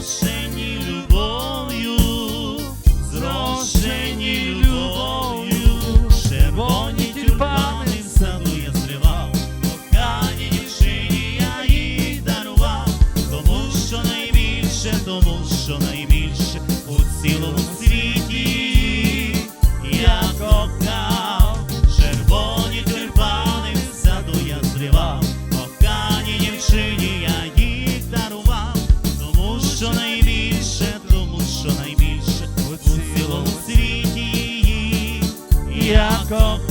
зрошені любов'ю, зрошені любов'ю, червоні тюльпани саду я зривав, кохані дівчині я їй дарував, тому що найбільше, тому що найбільше у цілому світі я кохав, червоні тюльпани саду я зривав, кохані дівчині. come.